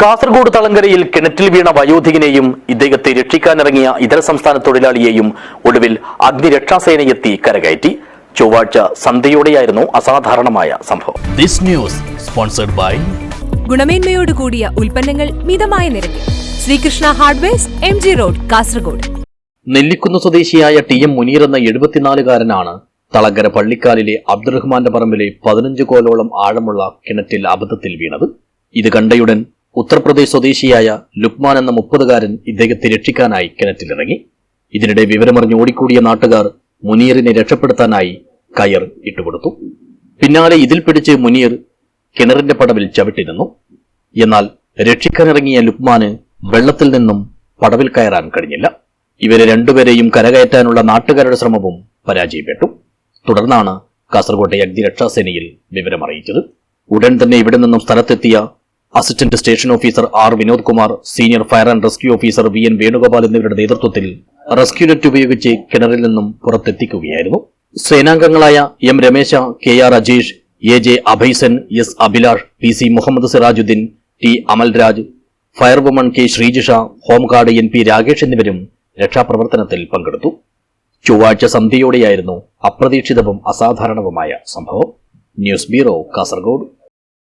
കാസർഗോഡ് തളങ്കരയിൽ കിണറ്റിൽ വീണ വയോധികനെയും ഇദ്ദേഹത്തെ രക്ഷിക്കാനിറങ്ങിയ ഇതര സംസ്ഥാന തൊഴിലാളിയെയും ഒടുവിൽ അഗ്നിരക്ഷാസേനയെത്തി കരകയറ്റി. ചൊവ്വാഴ്ച സന്ധ്യയോടെയായിരുന്നു അസാധാരണമായ സംഭവം. ദിസ് ന്യൂസ് സ്പോൺസർഡ് ബൈ ഗുണമേന്മയോട് കൂടിയ ഉൽപ്പന്നങ്ങൾ മിതമായ നിരക്കിൽ. Sreekrishna hardwares M G road Kasaragod. Nellikkunnu സ്വദേശിയായ ടി എം മുനീർ എന്ന എഴുപത്തിനാലുകാരനാണ് തളങ്കര പള്ളിക്കാലിലെ അബ്ദുറഹ്മാന്റെ പറമ്പിലെ പതിനഞ്ച് കോലോളം ആഴമുള്ള കിണറ്റിൽ അബദ്ധത്തിൽ വീണത്. ഇത് കണ്ടയുടൻ ഉത്തർപ്രദേശ് സ്വദേശിയായ ലുക്മാൻ എന്ന മുപ്പതുകാരൻ ഇദ്ദേഹത്തെ രക്ഷിക്കാനായി കിണറ്റിലിറങ്ങി. ഇതിനിടെ വിവരമറിഞ്ഞ് ഓടിക്കൂടിയ നാട്ടുകാർ മുനീറിനെ രക്ഷപ്പെടുത്താനായി കയർ ഇട്ടുകൊടുത്തു. പിന്നാലെ ഇതിൽ പിടിച്ച് മുനീർ കിണറിന്റെ പടവിൽ ചവിട്ടിരുന്നു. എന്നാൽ രക്ഷിക്കാനിറങ്ങിയ ലുക്മാന് വെള്ളത്തിൽ നിന്നും പടവിൽ കയറാൻ കഴിഞ്ഞില്ല. ഇവരെ രണ്ടുപേരെയും കരകയറ്റാനുള്ള നാട്ടുകാരുടെ ശ്രമവും പരാജയപ്പെട്ടു. തുടർന്നാണ് കാസർകോട്ടെ അഗ്നിരക്ഷാസേനയിൽ വിവരമറിയിച്ചത്. ഉടൻ തന്നെ ഇവിടെ നിന്നും സ്ഥലത്തെത്തിയ assistant station officer R Vinod Kumar senior fire and rescue officer V N Venugopal എന്നിവരുടെ നേതൃത്വത്തിൽ റെസ്ക്യൂ നെറ്റ് ഉപയോഗിച്ച് കിണറിൽ നിന്നും പുറത്തെത്തിക്കുകയായിരുന്നു. സേനാംഗങ്ങളായ M Ramesha K R Ajesh A J Abhaysan S Abhilash P C Mohammed Sirajuddin T Amalraj firewoman K Sreejisha home guard N P Rakesh എന്നിവരും രക്ഷാപ്രവർത്തനത്തിൽ പങ്കെടുത്തു. ചൊവ്വാഴ്ച സന്ധ്യയോടെയായിരുന്നു അപ്രതീക്ഷിതവും അസാധാരണവുമായ സംഭവം. News bureau Kasaragod.